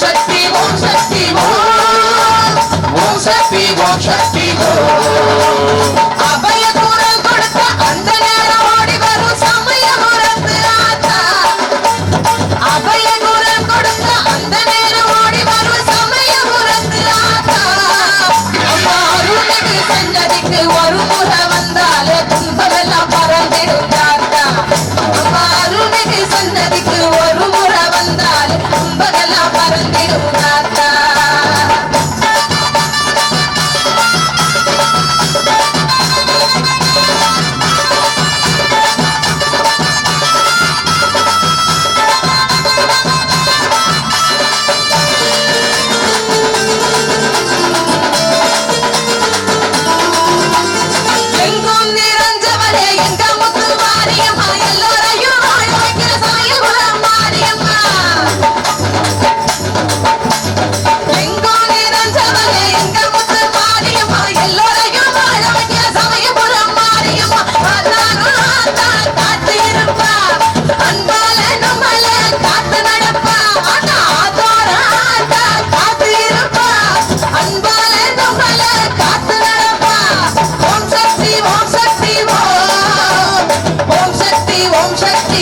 Shakti Om Shakti Om. Calienta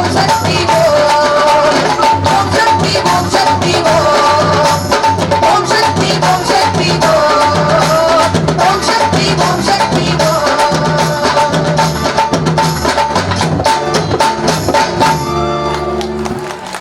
i'm Vamos a activar.